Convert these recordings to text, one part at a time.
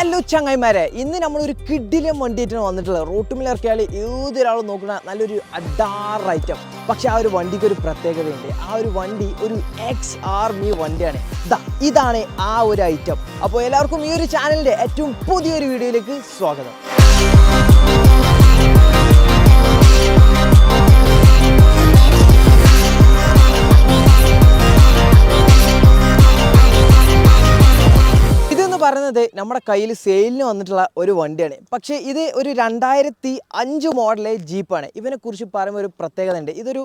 Hello ചങ്ങായിമാരെ ഇന്ന് നമ്മളൊരു കിഡിലും വണ്ടിയായിട്ടാണ് വന്നിട്ടുള്ളത്. റോട്ടുമിൽ ഇറക്കിയാൽ ഏതൊരാളും നോക്കുന്ന നല്ലൊരു അഡാർ ഐറ്റം പക്ഷെ ആ ഒരു വണ്ടിക്ക് ഒരു പ്രത്യേകതയുണ്ട്. ആ ഒരു വണ്ടി ഒരു എക്സ് ആർമി വണ്ടിയാണ്. ദാ ഇതാണ് ആ ഒരു ഐറ്റം അപ്പോൾ എല്ലാവർക്കും ഈ ഒരു ചാനലിന്റെ ഏറ്റവും പുതിയൊരു വീഡിയോയിലേക്ക് സ്വാഗതം. പറയുന്നത് നമ്മുടെ കയ്യിൽ സെയിലിന് വന്നിട്ടുള്ള ഒരു വണ്ടിയാണ്. പക്ഷേ ഇത് ഒരു രണ്ടായിരത്തി അഞ്ച് മോഡലെ ജീപ്പാണ്. ഇവനെ കുറിച്ച് പറയുമ്പോൾ ഒരു പ്രത്യേകത ഉണ്ട് ഇതൊരു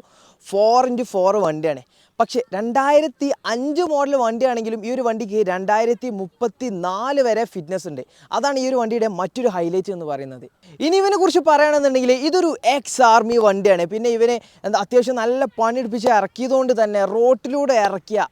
ഫോർ ഇന്റു ഫോർ വണ്ടിയാണ്. പക്ഷേ രണ്ടായിരത്തി അഞ്ച് മോഡൽ വണ്ടിയാണെങ്കിലും ഈ ഒരു വണ്ടിക്ക് രണ്ടായിരത്തി മുപ്പത്തി നാല് വരെ ഫിറ്റ്നസ് ഉണ്ട്. അതാണ് ഈ ഒരു വണ്ടിയുടെ മറ്റൊരു ഹൈലൈറ്റ് എന്ന് പറയുന്നത്. ഇനി ഇവനെ കുറിച്ച് പറയുകയാണെന്നുണ്ടെങ്കിൽ ഇതൊരു എക്സ് ആർമി വണ്ടിയാണ്. പിന്നെ ഇവനെ എന്താ അത്യാവശ്യം നല്ല പണിയെടുപ്പിച്ച് ഇറക്കിയതുകൊണ്ട് തന്നെ റോട്ടിലൂടെ ഇറക്കിയ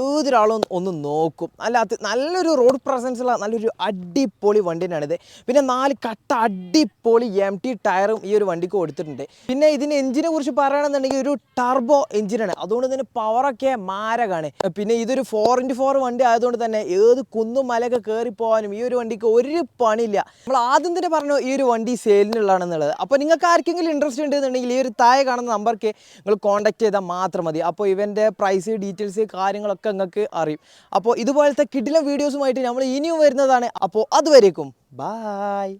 ഏതൊരാളും ഒന്ന് നോക്കും. നല്ല അത് നല്ലൊരു റോഡ് പ്രസൻസ് ഉള്ള നല്ലൊരു അടിപൊളി വണ്ടി തന്നെയാണിത് പിന്നെ നാല് കട്ട അടിപൊളി എം ടി ടയറും ഈ ഒരു വണ്ടിക്ക് കൊടുത്തിട്ടുണ്ട്. പിന്നെ ഇതിന് എഞ്ചിനെ കുറിച്ച് പറയുകയാണെന്നുണ്ടെങ്കിൽ ഒരു ടർബോ എഞ്ചിനാണ് അതുകൊണ്ട് തന്നെ പവറൊക്കെ മാരകാണ്. പിന്നെ ഇതൊരു ഫോർ ഇന്റു ഫോർ വണ്ടി ആയതുകൊണ്ട് തന്നെ ഏത് കുന്നും മലയൊക്കെ കയറി പോകാനും ഈ ഒരു വണ്ടിക്ക് ഒരു പണിയില്ല. നമ്മൾ ആദ്യം തന്നെ പറഞ്ഞു ഈ ഒരു വണ്ടി സെയിലിനുള്ളതാണെന്നുള്ളത് അപ്പോൾ നിങ്ങൾക്ക് ആർക്കെങ്കിലും ഇൻട്രസ്റ്റ് ഉണ്ടെന്നുണ്ടെങ്കിൽ ഈ ഒരു താഴെ കാണുന്ന നമ്പർക്ക് നിങ്ങൾ കോൺടാക്ട് ചെയ്താൽ മാത്രം മതി. അപ്പോൾ ഇവന്റെ പ്രൈസ് ഡീറ്റെയിൽസ് കാര്യങ്ങളൊക്കെ നിങ്ങൾക്ക് അറിയും. അപ്പോൾ ഇതുപോലത്തെ കിടിലം വീഡിയോസുമായിട്ട് നമ്മൾ ഇനിയും വരുന്നതാണ്. അപ്പോൾ അതുവരേക്കും. ബായ്